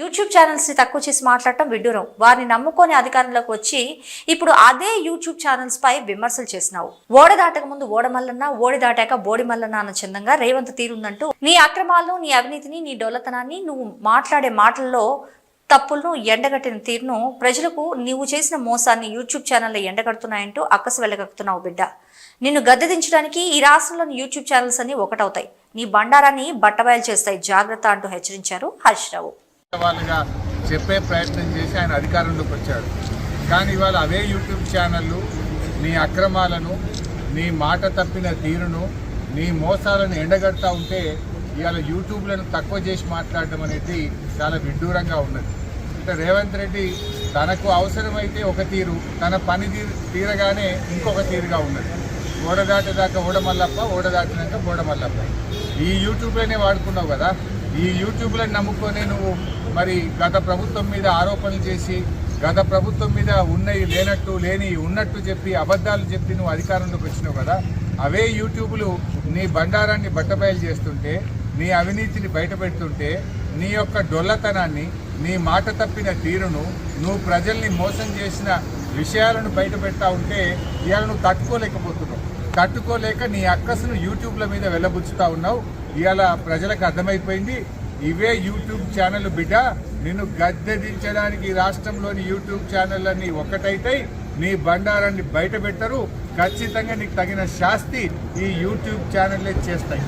YouTube ఛానల్స్ని తక్కువ చేసి మాట్లాడటం విడ్డూరం. వారిని నమ్ముకొని అధికారంలోకి వచ్చి ఇప్పుడు అదే యూట్యూబ్ ఛానల్స్ పై విమర్శలు చేసినావు. ఓడ దాటక ముందు ఓడమల్లన్నా ఓడి దాటాక బోడి మల్లన్నా అన్న చందంగా రేవంత్ తీరుందంటూ నీ అక్రమాలను నీ అవినీతిని నీ డొల్లతనాన్ని నువ్వు మాట్లాడే మాటల్లో తప్పులను ఎండగట్టిన తీరును ప్రజలకు నీవు చేసిన మోసాన్ని యూట్యూబ్ ఛానల్లో ఎండగడుతున్నాయంటూ అక్కసు వెళ్ళగక్కుతున్నావు బిడ్డ. నిన్ను గద్దెదించడానికి ఈ రాష్ట్రంలోని యూట్యూబ్ ఛానల్స్ అన్ని ఒకటవుతాయి. నీ బండారాన్ని బట్టబయలు చేస్తాయి. జాగ్రత్త అంటూ హెచ్చరించారు హర్షరావు వాళ్ళుగా చెప్పే ప్రయత్నం చేసి ఆయన అధికారంలోకి వచ్చాడు. కానీ ఇవాళ అవే యూట్యూబ్ ఛానళ్ళు నీ అక్రమాలను నీ మాట తప్పిన తీరును నీ మోసాలను ఎండగడతా ఉంటే ఇవాళ యూట్యూబ్లను తక్కువ చేసి మాట్లాడడం అనేది చాలా విడ్డూరంగా ఉన్నది. అంటే రేవంత్ రెడ్డి తనకు అవసరమైతే ఒక తీరు తన పని తీరు తీరగానే ఇంకొక తీరుగా ఉన్నది. ఓడదాటేదాకా ఓడమల్లప్ప ఓడదాటినాక ఓడమల్లప్ప ఈ యూట్యూబ్లోనే వాడుకున్నావు కదా? ఈ యూట్యూబ్లను నమ్ముకొని నువ్వు మరి గత ప్రభుత్వం మీద ఆరోపణలు చేసి గత ప్రభుత్వం మీద ఉన్నవి లేనట్టు లేని ఉన్నట్టు చెప్పి అబద్ధాలు చెప్పి నువ్వు అధికారంలోకి వచ్చినావు కదా అవే యూట్యూబ్లు నీ బండారాన్ని బట్టబయలు చేస్తుంటే నీ అవినీతిని బయటపెడుతుంటే నీ యొక్క డొల్లతనాన్ని నీ మాట తప్పిన తీరును నువ్వు ప్రజల్ని మోసం చేసిన విషయాలను బయట పెడతా ఉంటే ఇవాళ నువ్వు తట్టుకోలేకపోతున్నావు. తట్టుకోలేక నీ అక్కసును యూట్యూబ్ల మీద వెళ్ళబుచ్చుతా ఉన్నావు. ఇవాళ ప్రజలకు అర్థమైపోయింది ఇవే యూట్యూబ్ ఛానల్ బిడ్డ నిన్ను గద్దెదించడానికి రాష్ట్రంలోని యూట్యూబ్ ఛానళ్ళన్నీ ఒక్కటైతే నీ బండారాన్ని బయట పెట్టరు ఖచ్చితంగా నీకు తగిన శాస్తి ఈ యూట్యూబ్ ఛానళ్ళే చేస్తాయి.